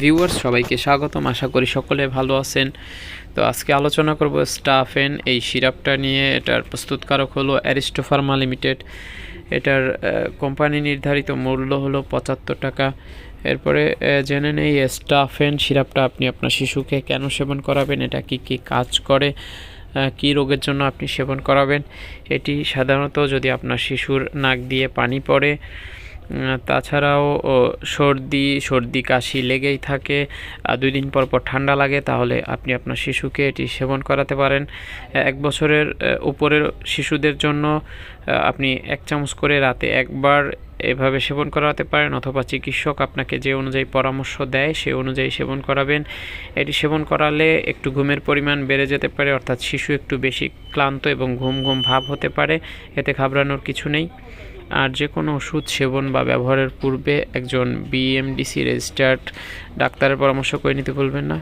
Viewers সবাইকে স্বাগতম। আশা করি সকলে ভালো আছেন। তো আজকে আলোচনা করব স্টাফেন এই সিরাপটা নিয়ে। এটার প্রস্তুতকারক হলো অ্যারিস্টোফার্মা লিমিটেড এটার কোম্পানি নির্ধারিত মূল্য হলো পঁচাত্তর টাকা। এরপরে জেনে নেই স্টাফেন সিরাপটা আপনি আপনার শিশুকে কেন সেবন করাবেন? এটা কি কি কাজ করে? কী রোগের জন্য আপনি সেবন করাবেন? এটি সাধারণত যদি আপনার শিশুর নাক দিয়ে পানি পড়ে তাছাড়াও সর্দি সর্দি কাশি লেগেই থাকে। দুই দিন পর পর ঠান্ডা লাগে, তাহলে আপনি আপনার শিশুকে এটি সেবন করাতে পারেন। এক বছরের উপরের শিশুদের জন্য আপনি এক চামচ করে রাতে একবার এভাবে সেবন করাতে পারেন, অথবা চিকিৎসক আপনাকে যে অনুযায়ী পরামর্শ দেয় সেই অনুযায়ী সেবন করাবেন। এটি সেবন করালে একটু ঘুমের পরিমাণ বেড়ে যেতে পারে, অর্থাৎ শিশু একটু বেশি ক্লান্ত এবং ঘুম ঘুম ভাব হতে পারে। এতে ঘাবড়ানোর কিছু নেই। আর যে কোনো ওষুধ সেবন বা ব্যবহারের পূর্বে একজন বিএমডিসি রেজিস্টার্ড ডাক্তারের পরামর্শ করে নিতে ভুলবেন না।